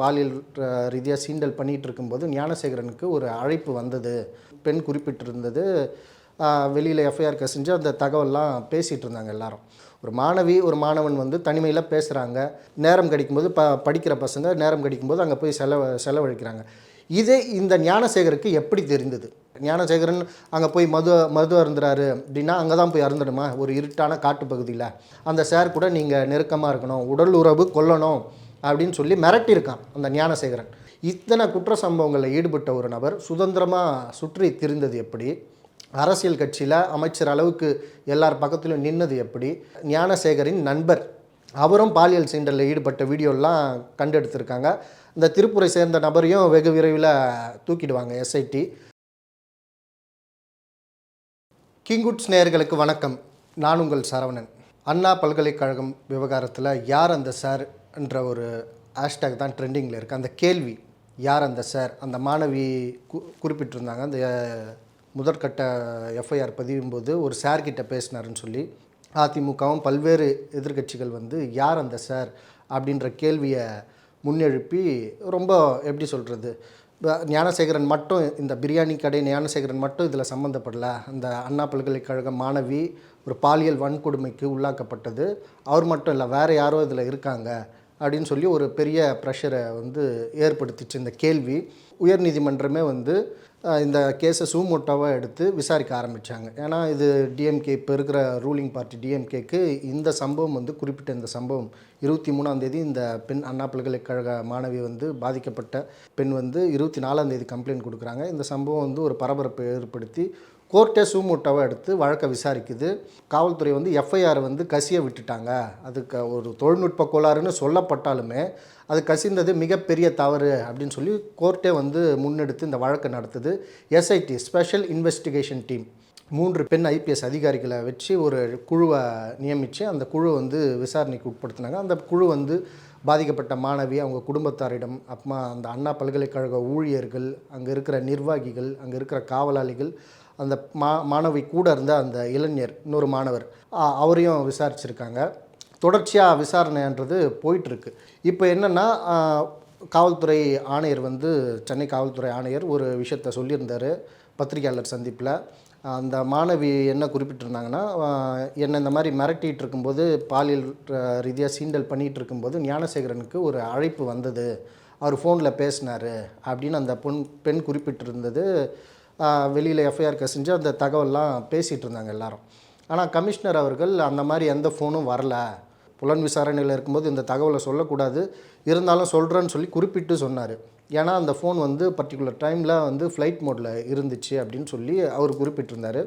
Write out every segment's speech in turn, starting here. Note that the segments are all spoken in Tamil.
பாலியல் ரீதியாக சீண்டல் பண்ணிகிட்டு இருக்கும்போது ஞானசேகரனுக்கு ஒரு அழைப்பு வந்தது. பெண் குறிப்பிட்டிருந்தது. வெளியில் எஃப்ஐஆர் கசிஞ்சு அந்த தகவல்லாம் பேசிகிட்டு இருந்தாங்க எல்லாரும். ஒரு மாணவி ஒரு மாணவன் வந்து தனிமையில் பேசுகிறாங்க நேரம் கிடைக்கும்போது ப படிக்கிற பசங்க நேரம் கிடைக்கும்போது அங்கே போய் செலவ செலவழிக்கிறாங்க. இதே இந்த ஞானசேகருக்கு எப்படி தெரிந்தது? ஞானசேகரன் அங்கே போய் மது மது அருந்துறாரு அப்படின்னா அங்கே தான் போய் அருந்தணுமா? ஒரு இருட்டான காட்டுப்பகுதியில். அந்த சார் கூட நீங்கள் நெருக்கமாக இருக்கணும். உடல் உறவு கொல்லணும் அப்படின்னு சொல்லி மிரட்டியிருக்கான் அந்த ஞானசேகரன். இத்தனை குற்ற சம்பவங்களில் ஈடுபட்ட ஒரு நபர் சுதந்திரமாக சுற்றி திரிந்தது எப்படி? அரசியல் கட்சியில் அமைச்சர் அளவுக்கு எல்லார் பக்கத்திலும் நின்னது எப்படி? ஞானசேகரின் நண்பர் அவரும் பாலியல் சீண்டலில் ஈடுபட்ட வீடியோலாம் கண்டெடுத்திருக்காங்க. இந்த திருப்பூரை சேர்ந்த நபரையும் வெகு விரைவில் தூக்கிடுவாங்க எஸ்ஐடி கிங்குட்ஸ் நேயர்களுக்கு வணக்கம். நான் உங்கள் சரவணன். அண்ணா பல்கலைக்கழகம் விவகாரத்தில் யார் அந்த சார்? என்ற ஒரு ஹேஷ்டேக் தான் ட்ரெண்டிங்கில் இருக்குது அந்த கேள்வி யார் அந்த சார் அந்த மாணவி கு குறிப்பிட்டிருந்தாங்க. அந்த முதற்கட்ட எஃப்ஐஆர் பதியும் போது ஒரு சார்கிட்ட பேசினாருன்னு சொல்லி அதிமுகவும் பல்வேறு எதிர்க்கட்சிகள் வந்து யார் அந்த சார் அப்படின்ற கேள்வியை முன்னெழுப்பி ரொம்ப எப்படி சொல்கிறது ஞானசேகரன் மட்டும் இந்த பிரியாணி கடை ஞானசேகரன் மட்டும் இதில் சம்மந்தப்படல அந்த அண்ணா பல்கலைக்கழக மாணவி ஒரு பாலியல் வன்கொடுமைக்கு உள்ளாக்கப்பட்டது. அவர் மட்டும் இல்லை வேறு யாரோ இதில் இருக்காங்க. அப்படின்னு சொல்லி ஒரு பெரிய ப்ரெஷரை வந்து ஏற்படுத்திச்சு இந்த கேள்வி. உயர்நீதிமன்றமே வந்து இந்த கேஸை சூமோட்டோவாக எடுத்து விசாரிக்க ஆரம்பித்தாங்க ஏன்னா இது டிஎம்கே இப்போ இருக்கிற ரூலிங் பார்ட்டி டிஎம்கேக்கு இந்த சம்பவம் வந்து குறிப்பிட்ட இந்த சம்பவம். இருபத்தி மூணாம் தேதி இந்த பெண் அண்ணா பல்கலைக்கழக மாணவி வந்து பாதிக்கப்பட்ட பெண் வந்து இருபத்தி நாலாம் தேதி கம்ப்ளைண்ட் கொடுக்குறாங்க. இந்த சம்பவம் வந்து ஒரு பரபரப்பை ஏற்படுத்தி கோர்ட்டே சூமூட்டாவை எடுத்து வழக்கை விசாரிக்குது. காவல்துறை வந்து எஃப்ஐஆரை வந்து கசிய விட்டுட்டாங்க. அதுக்கு ஒரு தொழில்நுட்ப கோளாறுன்னு சொல்லப்பட்டாலுமே அது கசிந்தது மிகப்பெரிய தவறு அப்படின்னு சொல்லி கோர்ட்டே வந்து முன்னெடுத்து இந்த வழக்கை நடத்துது. எஸ்ஐடி ஸ்பெஷல் இன்வெஸ்டிகேஷன் டீம் மூன்று பெண் ஐபிஎஸ் அதிகாரிகளை வச்சு ஒரு குழுவை நியமித்து அந்த குழு வந்து விசாரணைக்கு உட்படுத்தினாங்க. அந்த குழு வந்து பாதிக்கப்பட்ட மாணவி அவங்க குடும்பத்தாரிடம் அப்புறமா அந்த அண்ணா பல்கலைக்கழக ஊழியர்கள் அங்கே இருக்கிற நிர்வாகிகள் அங்கே இருக்கிற காவலாளிகள் அந்த மா மாணவி கூட இருந்த அந்த இளைஞர் இன்னொரு மாணவர் அவரையும் விசாரிச்சிருக்காங்க. தொடர்ச்சியாக விசாரணைன்றது போயிட்டுருக்கு. இப்போ என்னென்னா காவல்துறை ஆணையர் வந்து சென்னை காவல்துறை ஆணையர் ஒரு விஷயத்த சொல்லியிருந்தார் பத்திரிகையாளர் சந்திப்பில். அந்த மாணவி என்ன குறிப்பிட்டிருந்தாங்கன்னா என்னை இந்த மாதிரி மிரட்டிகிட்டு இருக்கும்போது பாலியல் ரீதியாக சீண்டல் பண்ணிகிட்டு இருக்கும்போது ஞானசேகரனுக்கு ஒரு அழைப்பு வந்தது. அவர் ஃபோனில் பேசினார் அப்படின்னு அந்த பொன் பெண் குறிப்பிட்டிருந்தது. வெளியில் எஃப்ஐஆர் செஞ்சு அந்த தகவல்லாம் பேசிகிட்டு இருந்தாங்க எல்லாரும். ஆனால் கமிஷனர் அவர்கள் அந்த மாதிரி எந்த ஃபோனும் வரல. புலன் விசாரணையில் இருக்கும்போது இந்த தகவலை சொல்லக்கூடாது. இருந்தாலும் சொல்கிறேன்னு சொல்லி குறிப்பிட்டு சொன்னார். ஏன்னா அந்த ஃபோன் வந்து பர்டிகுலர் டைமில் வந்து ஃப்ளைட் மோடில் இருந்துச்சு அப்படின்னு சொல்லி அவர் குறிப்பிட்டிருந்தார்.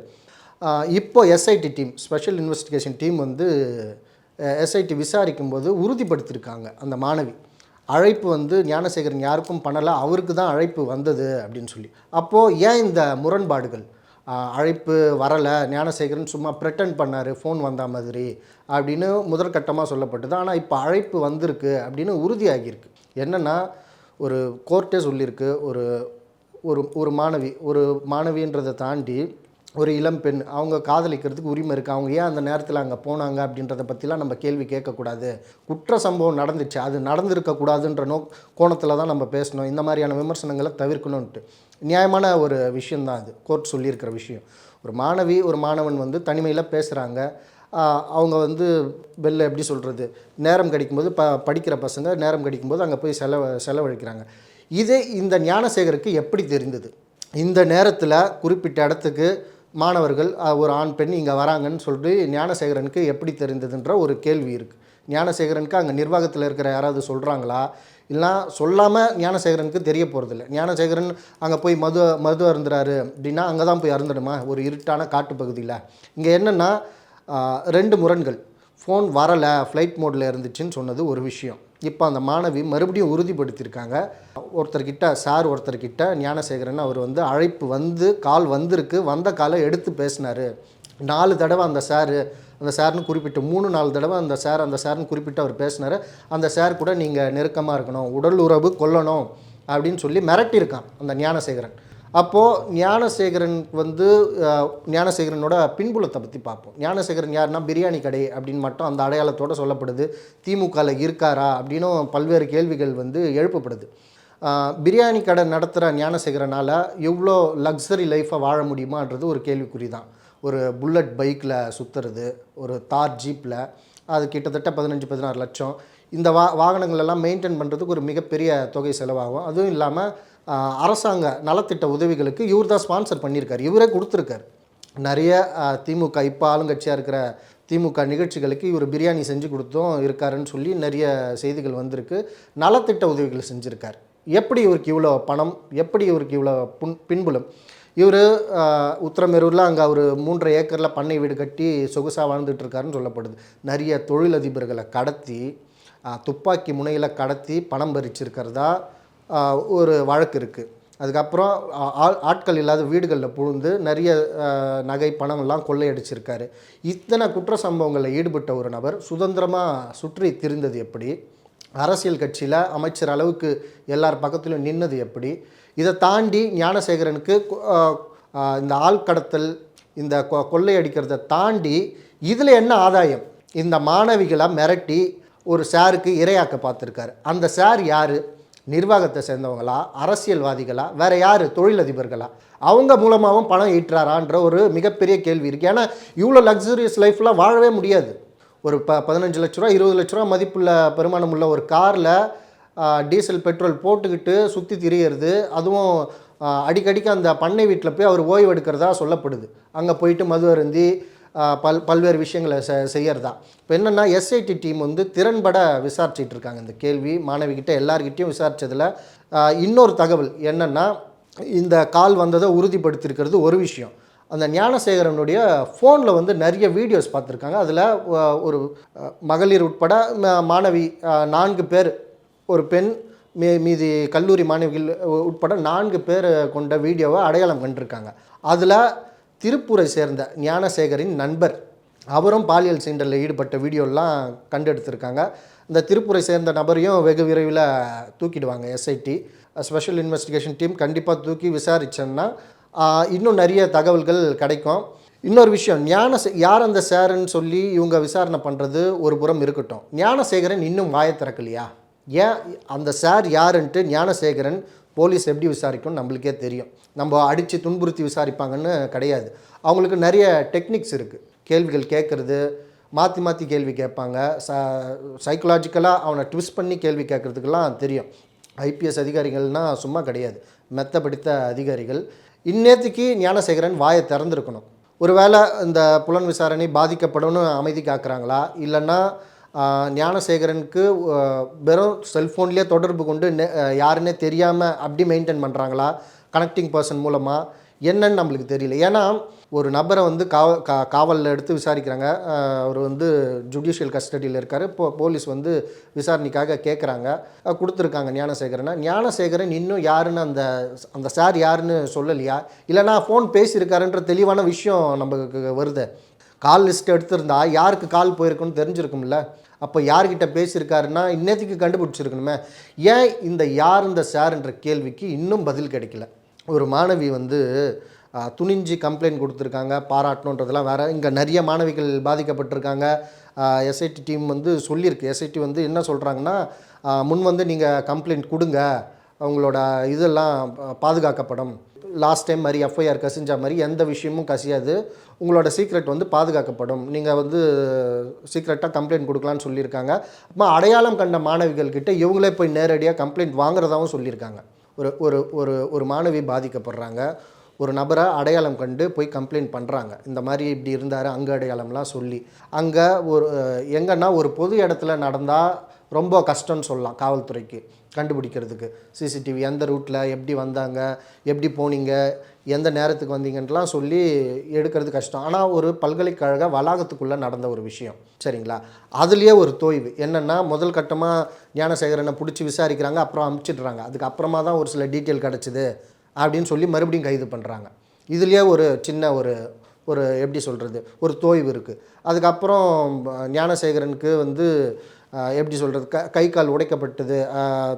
இப்போ SIT team special investigation team வந்து எஸ்ஐடி விசாரிக்கும் போது உறுதிப்படுத்தியிருக்காங்க அந்த மாணவி. அழைப்பு வந்து ஞானசேகரன் யாருக்கும் பண்ணலை அவருக்கு தான் அழைப்பு வந்தது அப்படின்னு சொல்லி. அப்போது ஏன் இந்த முரண்பாடுகள்? அழைப்பு வரலை ஞானசேகரன் சும்மா ப்ரெட்டன் பண்ணார் ஃபோன் வந்த மாதிரி அப்படின்னு முதற்கட்டமாக சொல்லப்பட்டது. ஆனால் இப்போ அழைப்பு வந்திருக்கு அப்படின்னு உறுதியாகியிருக்கு. என்னென்னா ஒரு கோர்ட்டே சொல்லியிருக்கு ஒரு ஒரு ஒரு மாணவி ஒரு மாணவின்றதை தாண்டி ஒரு இளம் பெண் அவங்க காதலிக்கிறதுக்கு உரிமை இருக்குது அவங்க ஏன் அந்த நேரத்தில் அங்கே போனாங்க அப்படின்றத பற்றிலாம் நம்ம கேள்வி கேட்கக்கூடாது. குற்ற சம்பவம் நடந்துச்சு. அது நடந்திருக்கக்கூடாதுன்ற நோ கோணத்தில் தான் நம்ம பேசணும். இந்த மாதிரியான விமர்சனங்களை தவிர்க்கணும்ன்ட்டு. நியாயமான ஒரு விஷயந்தான் அது. கோர்ட் சொல்லியிருக்கிற விஷயம். ஒரு மாணவி ஒரு மாணவன் வந்து தனிமையில் பேசுகிறாங்க அவங்க வந்து வெளில எப்படி சொல்கிறது நேரம் கிடைக்கும்போது ப படிக்கிற பசங்க நேரம் கிடைக்கும்போது அங்கே போய் செலவு செலவழிக்கிறாங்க. இதே இந்த ஞானசேகருக்கு எப்படி தெரிந்தது? இந்த நேரத்தில் குறிப்பிட்ட இடத்துக்கு மாணவர்கள் ஒரு ஆண் பெண் இங்கே வராங்கன்னு சொல்லிட்டு ஞானசேகரனுக்கு எப்படி தெரிந்ததுன்ற ஒரு கேள்வி இருக்குது ஞானசேகரனுக்கு அங்கே நிர்வாகத்தில் இருக்கிற யாராவது சொல்கிறாங்களா இல்லைனா சொல்லாமல் ஞானசேகரனுக்கு தெரிய போகிறதில்ல ஞானசேகரன் அங்கே போய் மது மது அருந்துறாரு அப்படின்னா அங்கே தான் போய் அருந்துடுமா ஒரு இருட்டான காட்டுப்பகுதியில். இங்கே என்னென்னா ரெண்டு முரண்கள். ஃபோன் வரலை ஃப்ளைட் மோடில் இருந்துச்சுன்னு சொன்னது ஒரு விஷயம். இப்போ அந்த மாணவி மறுபடியும் உறுதிப்படுத்தியிருக்காங்க. ஒருத்தர்கிட்ட சார் ஒருத்தர்கிட்ட ஞானசேகரன் அவர் வந்து அழைப்பு வந்து கால் வந்திருக்கு வந்த காலை எடுத்து பேசினார். நாலு தடவை அந்த சார் அந்த சார்னு குறிப்பிட்டு மூணு நாலு தடவை அந்த சார் அந்த சார்னு குறிப்பிட்டு அவர் பேசினார். அந்த சார் கூட நீங்கள் நெருக்கமாக இருக்கணும் உடல் உறவு கொல்லணும் அப்படின்னு சொல்லி மிரட்டியிருக்கான் அந்த ஞானசேகரன். அப்போது ஞானசேகரன் வந்து ஞானசேகரனோட பின்புலத்தை பற்றி பார்ப்போம். ஞானசேகரன் யாருன்னா பிரியாணி கடை அப்படின்னு மட்டும் அந்த அடையாளத்தோடு சொல்லப்படுது. திமுகவில் இருக்காரா அப்படின்னும் பல்வேறு கேள்விகள் வந்து எழுப்பப்படுது. பிரியாணி கடை நடத்துகிற ஞானசேகரனால் எவ்வளோ லக்ஸரி லைஃப்பை வாழ முடியுமான்றது ஒரு கேள்விக்குறி தான் ஒரு புல்லட் பைக்கில் சுற்றுறது ஒரு தார் ஜீப்பில் அது கிட்டத்தட்ட பதினஞ்சு பதினாறு லட்சம். இந்த வா வாகனங்களெல்லாம் மெயின்டைன் பண்ணுறதுக்கு ஒரு மிகப்பெரிய தொகை செலவாகும். அதுவும் இல்லாமல் அரசாங்க நலத்திட்ட உதவிகளுக்கு இவர் தான் ஸ்பான்சர் பண்ணியிருக்கார். இவரே கொடுத்துருக்காரு. நிறைய திமுக இப்போ ஆளுங்கட்சியாக இருக்கிற திமுக நிகழ்ச்சிகளுக்கு இவர் பிரியாணி செஞ்சு கொடுத்தும் இருக்காருன்னு சொல்லி நிறைய செய்திகள் வந்திருக்கு. நலத்திட்ட உதவிகள் செஞ்சுருக்கார். எப்படி இவருக்கு இவ்வளோ பணம் எப்படி இவருக்கு இவ்வளோ புன் பின்புலம்? இவர் உத்தரமேரூரில் அங்கே அவர் மூன்றரை ஏக்கரில் பண்ணை வீடு கட்டி சொகுசாக வாழ்ந்துட்டுருக்காருன்னு சொல்லப்படுது. நிறைய தொழிலதிபர்களை கடத்தி துப்பாக்கி முனையில் கடத்தி பணம் பறிச்சிருக்கிறதா? ஒரு வழக்கு இருக்குது அதுக்கப்புறம் ஆள் ஆட்கள் இல்லாத வீடுகளில் புகுந்து நிறைய நகை பணம்லாம் கொள்ளையடிச்சிருக்காரு. இத்தனை குற்ற சம்பவங்களில் ஈடுபட்ட ஒரு நபர் சுதந்திரமாக சுற்றி திரிந்தது எப்படி? அரசியல் கட்சியில் அமைச்சர் அளவுக்கு எல்லார் பக்கத்திலும் நின்னது எப்படி? இதை தாண்டி ஞானசேகரனுக்கு இந்த ஆள் கடத்தல் இந்த கொ- கொள்ளையடிக்கிறத தாண்டி இதில் என்ன ஆதாயம்? இந்த மாணவிகளை மிரட்டி ஒரு சாருக்கு இரையாக்க பார்த்துருக்காரு. அந்த சார் யார்? நிர்வாகத்தை சேர்ந்தவங்களா அரசியல்வாதிகளா வேற யார் தொழிலதிபர்களா? அவங்க மூலமாகவும் பணம் ஈட்டுறாரான்ற ஒரு மிகப்பெரிய கேள்வி இருக்குது ஏன்னா இவ்வளோ லக்ஸூரியஸ் லைஃப்லாம் வாழவே முடியாது. ஒரு ப பதினஞ்சு லட்ச ரூபா இருபது லட்ச ரூபா மதிப்புள்ள பெருமானம் உள்ள ஒரு காரில் டீசல் பெட்ரோல் போட்டுக்கிட்டு சுற்றி திரியறது அதுவும் அடிக்கடிக்கு அந்த பண்ணை வீட்டில் போய் அவர் ஓய்வு எடுக்கிறதா சொல்லப்படுது. அங்கே போயிட்டு மது அருந்தி பல் பல்வேறு விஷயங்களை செ செய்யறதா. இப்போ என்னென்னா எஸ்ஐடி டீம் வந்து திறன்பட விசாரிச்சிட்டு இருக்காங்க இந்த கேள்வி மாணவிகிட்ட எல்லார்கிட்டையும் விசாரித்ததில் இன்னொரு தகவல் என்னென்னா இந்த கால் வந்ததை உறுதிப்படுத்தியிருக்கிறது ஒரு விஷயம். அந்த ஞானசேகரனுடைய ஃபோனில் வந்து நிறைய வீடியோஸ் பார்த்துருக்காங்க. அதில் ஒரு மகளிர் உட்பட மாணவி நான்கு பேர் ஒரு பெண் மீ மீதி கல்லூரி மாணவிகள் உட்பட நான்கு பேர் கொண்ட வீடியோவை அடையாளம் கண்டிருக்காங்க. அதில் திருப்பூரை சேர்ந்த ஞானசேகரின் நண்பர். அவரும் பாலியல் சீண்டலில் ஈடுபட்ட வீடியோலாம் கண்டெடுத்திருக்காங்க. இந்த திருப்பூரை சேர்ந்த நபரையும் வெகு விரைவில் தூக்கிடுவாங்க எஸ்ஐடி ஸ்பெஷல் இன்வெஸ்டிகேஷன் டீம் கண்டிப்பாக தூக்கி விசாரிச்சோன்னா இன்னும் நிறைய தகவல்கள் கிடைக்கும். இன்னொரு விஷயம் ஞான யார் அந்த சாருன்னு சொல்லி இவங்க விசாரணை பண்ணுறது ஒரு புறம் இருக்கட்டும். ஞானசேகரன் இன்னும் வாயை திறக்கலையா? ஏன் அந்த சார் யாருன்ட்டு ஞானசேகரன் போலீஸ் எப்படி விசாரிக்கும் நம்மளுக்கே தெரியும். நம்ம அடித்து துன்புறுத்தி விசாரிப்பாங்கன்னு கிடையாது. அவங்களுக்கு நிறைய டெக்னிக்ஸ் இருக்குது கேள்விகள் கேட்குறது மாற்றி மாற்றி கேள்வி கேட்பாங்க. ச சைக்கலாஜிக்கலாக அவனை ட்விஸ்ட் பண்ணி கேள்வி கேட்குறதுக்கெல்லாம் தெரியும். ஐபிஎஸ் அதிகாரிகள்னால் சும்மா கிடையாது. மெத்த படித்த அதிகாரிகள். இந்நேற்றுக்கு ஞானசேகரன் வாயை திறந்திருக்கணும். ஒருவேளை இந்த புலன் விசாரணை பாதிக்கப்படும் அமைதி காக்குறாங்களா? இல்லைன்னா ஞானசேகரனுக்கு வெறும் செல்ஃபோன்லேயே தொடர்பு கொண்டு நெ- யாருன்னே தெரியாமல் அப்படி மெயின்டைன் பண்ணுறாங்களா கனெக்டிங் பர்சன் மூலமாக என்னன்னு நம்மளுக்கு தெரியல. ஏன்னா ஒரு நபரை வந்து காவ கா காவலில் எடுத்து விசாரிக்கிறாங்க. அவர் வந்து ஜுடிஷியல் கஸ்டடியில் இருக்கார். இப்போ போலீஸ் வந்து விசாரணைக்காக கேட்குறாங்க கொடுத்துருக்காங்க ஞானசேகரனை. ஞானசேகரன் இன்னும் யாருன்னு அந்த அந்த சார் யாருன்னு சொல்லலையா? இல்லைனா ஃபோன் பேசியிருக்காருன்ற தெளிவான விஷயம் நமக்கு வருது. கால் லிஸ்ட் எடுத்திருந்தா யாருக்கு கால் போயிருக்குன்னு தெரிஞ்சிருக்கும்ல. அப்போ யார்கிட்ட பேசியிருக்காருன்னா இன்னத்துக்கு கண்டுபிடிச்சிருக்கணுமே. ஏன் இந்த யார் இந்த சார்ன்ற கேள்விக்கு இன்னும் பதில் கிடைக்கல. ஒரு மாணவி வந்து துணிஞ்சு கம்ப்ளைண்ட் கொடுத்துருக்காங்க பாராட்டணுன்றதெல்லாம் வேறு. இங்கே நிறைய மாணவிகள் பாதிக்கப்பட்டிருக்காங்க. எஸ்ஐடி டீம் வந்து சொல்லியிருக்கு. எஸ்ஐடி வந்து என்ன சொல்கிறாங்கன்னா முன் வந்து நீங்கள் கம்ப்ளைண்ட் கொடுங்க. அவங்களோட இதெல்லாம் பா- பாதுகாக்கப்படும். லாஸ்ட் டைம் மாதிரி எஃப்ஐஆர் கசிஞ்ச மாதிரி எந்த விஷயமும் கசியாது. உங்களோட சீக்ரெட் வந்து பாதுகாக்கப்படும். நீங்கள் வந்து சீக்ரெட்டாக கம்ப்ளைண்ட் கொடுக்கலான்னு சொல்லியிருக்காங்க. அப்புறமா அடையாளம் கண்ட மாணவிகள் கிட்டே இவங்களே போய் நேரடியாக கம்ப்ளைண்ட் வாங்குறதாவும் சொல்லியிருக்காங்க. ஒரு ஒரு ஒரு ஒரு மாணவி பாதிக்கப்படுறாங்க. ஒரு நபரை அடையாளம் கண்டு போய் கம்ப்ளைண்ட் பண்ணுறாங்க இந்த மாதிரி இப்படி இருந்தார் அங்கே அடையாளம்லாம் சொல்லி. அங்கே ஒரு எங்கன்னா ஒரு பொது இடத்துல நடந்தால் ரொம்ப கஷ்டம்னு சொல்லலாம் காவல்துறைக்கு கண்டுபிடிக்கிறதுக்கு. சிசிடிவி எந்த ரூட்டில் எப்படி வந்தாங்க எப்படி போனீங்க எந்த நேரத்துக்கு வந்தீங்கன்ட்டுலாம் சொல்லி எடுக்கிறது கஷ்டம். ஆனால் ஒரு பல்கலைக்கழக வளாகத்துக்குள்ளே நடந்த ஒரு விஷயம். சரிங்களா? அதுலேயே ஒரு தோய்வு. என்னென்னா முதல் கட்டமாக ஞானசேகரனை பிடிச்சி விசாரிக்கிறாங்க அப்புறம் அமுச்சிடுறாங்க. அதுக்கப்புறமா தான் ஒரு சில டீட்டெயில் கிடச்சிது அப்படின்னு சொல்லி மறுபடியும் கைது பண்ணுறாங்க இதுலேயே ஒரு சின்ன ஒரு ஒரு எப்படி சொல்கிறது ஒரு தோய்வு இருக்குது அதுக்கப்புறம் ஞானசேகரனுக்கு வந்து எப்படி சொல்கிறது க கை கால் உடைக்கப்பட்டது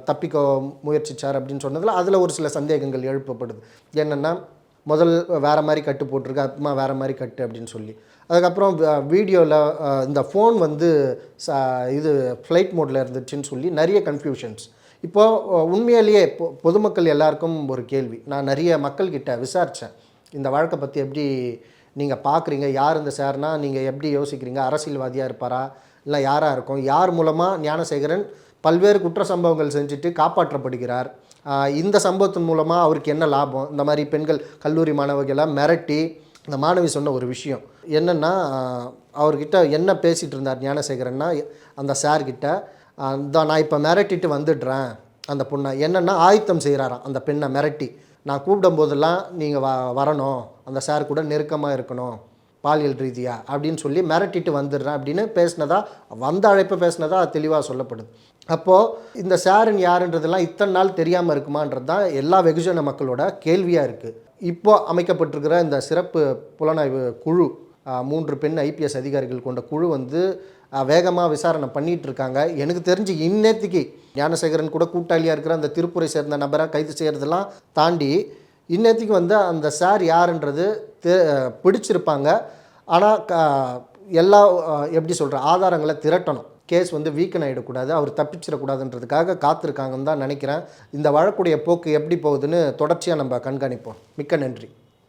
தப்பிக்க முயற்சிச்சார் அப்படின்னு சொன்னதில் அதில் ஒரு சில சந்தேகங்கள் எழுப்பப்படுது. என்னென்னா முதல் வேறு மாதிரி கட்டு போட்டிருக்கு அப்புறமா வேறு மாதிரி கட்டு அப்படின்னு சொல்லி. அதுக்கப்புறம் வீடியோவில் இந்த ஃபோன் வந்து ச இது ஃப்ளைட் மோடில் இருந்துச்சுன்னு சொல்லி நிறைய கன்ஃபியூஷன்ஸ் இப்போது உண்மையிலேயே பொ பொதுமக்கள் எல்லாருக்கும் ஒரு கேள்வி. நான் நிறைய மக்கள்கிட்ட விசாரித்தேன் இந்த வழக்கை பற்றி எப்படி நீங்கள் பார்க்குறீங்க யார் இந்த சார்னால் நீங்கள் எப்படி யோசிக்கிறீங்க? அரசியல்வாதியாக இருப்பாரா? இல்லை யாராக இருக்கும்? யார் மூலமாக ஞானசேகரன் பல்வேறு குற்ற சம்பவங்கள் செஞ்சுட்டு காப்பாற்றப்படுகிறார்? இந்த சம்பவத்தின் மூலமாக அவருக்கு என்ன லாபம்? இந்த மாதிரி பெண்கள் கல்லூரி மாணவர்களை மிரட்டி இந்த மாணவி சொன்ன ஒரு விஷயம். என்னென்னா அவர்கிட்ட என்ன பேசிகிட்டு இருந்தார் ஞானசேகரன்னா அந்த சார்கிட்ட அந்த நான் இப்போ மிரட்டிட்டு வந்துடுறேன் அந்த பொண்ணை. என்னென்னா ஆயத்தம் செய்கிறாராம் அந்த பெண்ணை மிரட்டி. நான் கூப்பிடும் போதெல்லாம் நீங்கள் வ வரணும். அந்த சார் கூட நெருக்கமாக இருக்கணும். பாலியல் ரீதியாக அப்படின்னு சொல்லி மிரட்டிட்டு வந்துடுறேன் அப்படின்னு பேசினதா வந்த அழைப்பை பேசினதா தெளிவாக சொல்லப்படுது. அப்போது இந்த சாருன் யாருன்றதெல்லாம் இத்தனை நாள் தெரியாமல் இருக்குமான்றது தான் எல்லா வெகுஜன மக்களோட கேள்வியாக இருக்குது இப்போ அமைக்கப்பட்டிருக்கிற இந்த சிறப்பு புலனாய்வு குழு மூன்று பெண் ஐபிஎஸ் அதிகாரிகள் கொண்ட குழு வந்து வேகமாக விசாரணை பண்ணிகிட்டு இருக்காங்க. எனக்கு தெரிஞ்சு இன்னேத்திக்கு ஞானசேகரன் கூட கூட்டாளியாக இருக்கிற அந்த திருப்புரை சேர்ந்த நபரை கைது செய்கிறதெல்லாம் தாண்டி இன்னத்துக்கு வந்து அந்த சார் யாருன்றது பிடிச்சிருப்பாங்க. ஆனால் க எல்லா எப்படி சொல்கிற ஆதாரங்களை திரட்டணும். கேஸ் வந்து வீக்கன் ஆகிடக்கூடாது அவர் தப்பிச்சிடக்கூடாதுன்றதுக்காக காத்திருக்காங்கன்னு தான் நினைக்கிறேன். இந்த வழக்குடைய போக்கு எப்படி போகுதுன்னு தொடர்ச்சியாக நம்ம கண்காணிப்போம். மிக்க நன்றி.